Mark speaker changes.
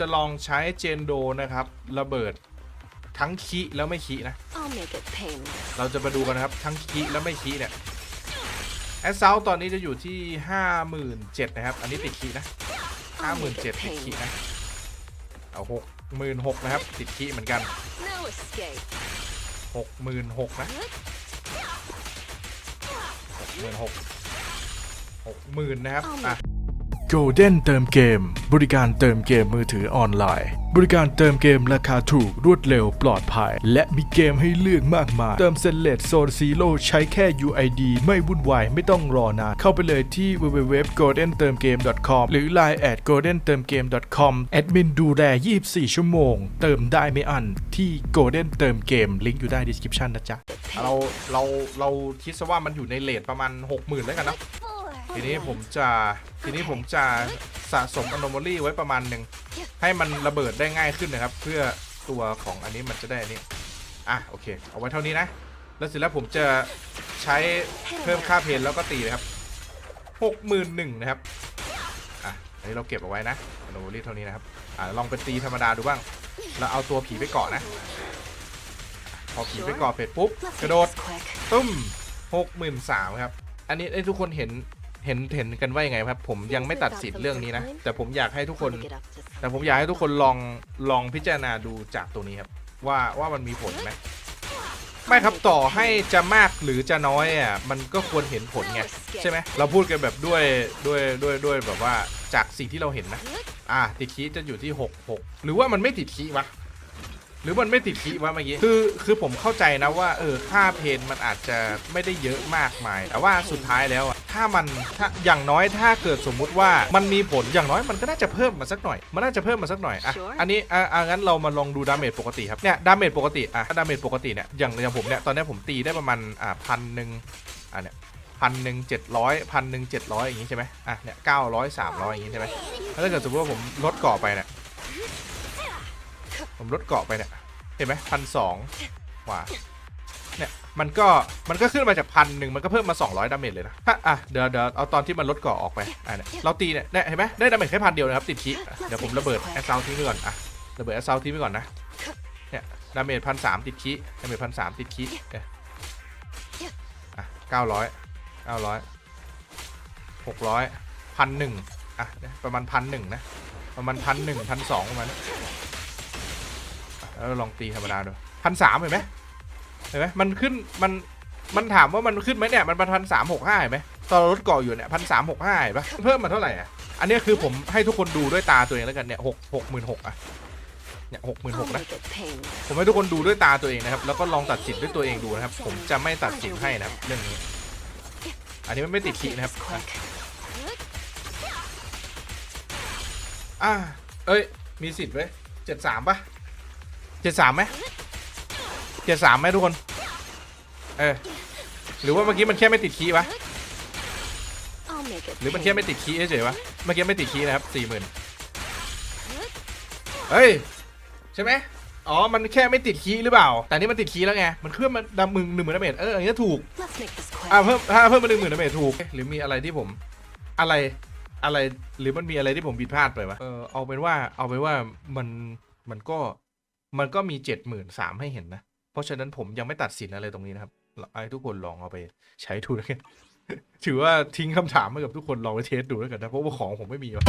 Speaker 1: จะลองใช้เจนโดนะครับ ระเบิดทั้งคีแล้วไม่คีนะ
Speaker 2: I'll make it painless.
Speaker 1: เราจะมาดูกันนะครับ ทั้งคีแล้วไม่คีเนี่ยแอสเซลตอนนี้จะอยู่ที่ 57,000นะครับ อันนี้ติดคีนะ 57,000ติดคีนะ เอา66,000นะครับ ติดคีเหมือนกัน
Speaker 2: No escape.
Speaker 1: 66,000นะ66,000 60,000นะครับอะ
Speaker 3: Golden เติมเกม บริการเติมเกมมือถือออนไลน์ บริการเติมเกมราคาถูกรวดเร็วปลอดภัย และมีเกมให้เลือกมากมาย เติมเซนเลตโซนซีโร่ใช้แค่ UID ไม่วุ่นวาย ไม่ต้องรอนานเข้าไปเลยที่ www.goldentermgame.com หรือ line at goldentermgame.com แอดมินดูแล 24 ชั่วโมง เติมได้ไม่อันที่ Golden เติมเกมลิงก์อยู่ใต้ description นะจ๊ะ
Speaker 1: เราเราเราคิดซะว่ามันอยู่ในเลทประมาณ 60,000แล้วกันเนอะทีนี้ผมจะ ทีนี้ผมจะสะสม anomaly ไว้ประมาณหนึ่งให้มันระเบิดได้ง่ายขึ้นนะครับ เพื่อตัวของอันนี้มันจะได้อันนี้อะโอเค เอาไว้เท่านี้นะ แล้วเสร็จแล้วผมจะใช้เพิ่มค่าเพนแล้วก็ตีนะครับหกหมื่นหนึ่งนะครับอะอันนี้เราเก็บเอาไว้นะ anomaly เท่านี้นะครับอะลองเป็นตีธรรมดาดูบ้างแล้วเอาตัวผีไปเกาะนะ พอผีไปเกาะเสร็จปุ๊บกระโดดตุ้มหกหมื่นสามครับ อันนี้ทุกคนเห็น เห็นเห็นกันว่ายังไงครับ ผมยังไม่ตัดสินเรื่องนี้นะ แต่ผมอยากให้ทุกคน
Speaker 2: Let me get up to
Speaker 1: แต่ผมอยากให้ทุกคนลองลองพิจารณาดูจากตัวนี้ครับ ว่าว่ามันมีผลไหมไม่ครับต่อให้จะมากหรือจะน้อยอะมันก็ควรเห็นผลไงใช่ไหมเราพูดกันแบบด้วยด้วยด้วยด้วยแบบว่าจากสิ่งที่เราเห็นนะ อะติดคีย์จะอยู่ที่ 6 6 หรือว่ามันไม่ติดคีย์วะ หรือมันไม่ติดคีย์วะเมื่อกี้คือคือผมเข้าใจนะว่าเออค่าเพนมันอาจจะไม่ได้เยอะมากมาย แต่ว่าสุดท้ายแล้วอะถ้ามันถ้าอย่างน้อยถ้าเกิดสมมุติว่ามันมีผลอย่างน้อยมันก็น่าจะเพิ่มมาสักหน่อย มันน่าจะเพิ่มมาสักหน่อยอะ
Speaker 2: Sure
Speaker 1: อันนี้อะอะงั้นเรามาลองดูดาเมจปกติครับเนี่ยดาเมจปกติอะดาเมจปกติเนี่ยอย่างอย่างผมเนี่ยตอนนี้ผมตีได้ประมาณอ่าพันหนึ่งอะเนี่ยพันหนึ่งเจ็ดร้อยพันหนึ่งเจ็ดร้อยอย่างงี้ใช่ไหมอะเนี่ยเก้าร้อยสามร้อยอย่างงี้ใช่ไหมแล้วถ้าเกิดสมมติว่าผมลดเกาะไปเนี่ย ผมลดเกาะไปเนี่ย เห็นไหมพันสองกว่า เนี่ยมันก็มันก็ขึ้นมาจากพันหนึ่งมันก็เพิ่มมา 200ดาเมจเลยนะถ้าอะเดี๋ยวเดี๋ยวเอาตอนที่มันลดเกาะออกไปอะเนี่ยเราตีเนี่ยเนี่ยเห็นไหมได้ดาเมจแค่พันเดียวนะครับติดคิอะเดี๋ยวผมระเบิดแอสซาวทิ้งไปก่อนอะระเบิดแอสซาวทิ้งไปก่อนนะเนี่ยดาเมจพันสามติดคิดาเมจพันสามติดคิเนี่ยอะเก้าร้อยเก้าร้อยหกร้อยพันหนึ่งอะเนี่ยประมาณพันหนึ่งนะประมาณพันหนึ่งพันสองประมาณนี้ แล้วลองตีธรรมดาดูพันสามเห็นไหมเห็นไหมมันขึ้นมันมันถามว่ามันขึ้นไหมเนี่ยมันพันสามหกห้าเห็นไหมตอนเราลดเกาะอยู่เนี่ยพันสามหกห้าเห็นปะเพิ่มมาเท่าไหร่อะอันนี้คือผมให้ทุกคนดูด้วยตาตัวเองแล้วกันเนี่ยหกหกหมื่นหกอะเนี่ยหกหมื่นห
Speaker 2: I'll
Speaker 1: กนะ
Speaker 2: make it painless.
Speaker 1: ผมให้ทุกคนดูด้วยตาตัวเองนะครับแล้วก็ลองตัดสินด้วยตัวเองดูนะครับ ผมจะไม่ตัดสินให้นะครับเรื่องนี้ อันนี้มันไม่ติด
Speaker 2: Let's
Speaker 1: ขี
Speaker 2: make
Speaker 1: นะครับ
Speaker 2: this
Speaker 1: อะ
Speaker 2: quick.
Speaker 1: อ่าเอ้ยมีสิทธิ์ไว้เจ็ดสามปะ เจ็ดสามไหมเจ็ดสามไหมทุกคน เออ หรือว่าเมื่อกี้มันแค่ไม่ติดคีย์ปะหรือมันแค่ไม่ติดคีย์เฉยๆวะ เมื่อกี้ไม่ติดคีย์นะครับสี่หมื่นเฮ้ย ใช่ไหมอ๋อ มันแค่ไม่ติดคีย์หรือเปล่า แต่นี่มันติดคีย์แล้วไง มันเพิ่มมาดำมึงหนึ่งหมื่นดาเมจเอออย่างนี้ถูก อ่าเพิ่มถ้าเพิ่มมาหนึ่งหมื่นดาเมจถูก หรือมีอะไรที่ผม อะไร อะไร หรือมันมีอะไรที่ผมผิดพลาดไปวะ เออ เอาเป็นว่า เอาเป็นว่ามัน มันก็ มันก็มีเจ็ดหมื่นสามให้เห็นนะ เพราะฉะนั้นผมยังไม่ตัดสินอะไรตรงนี้นะครับไอ้ทุกคนลองเอาไปใช้ดูแล้วกันถือว่าทิ้งคำถามให้กับทุกคนลองไปเทสดูแล้วกันนะเพราะว่าของผมไม่มีวะ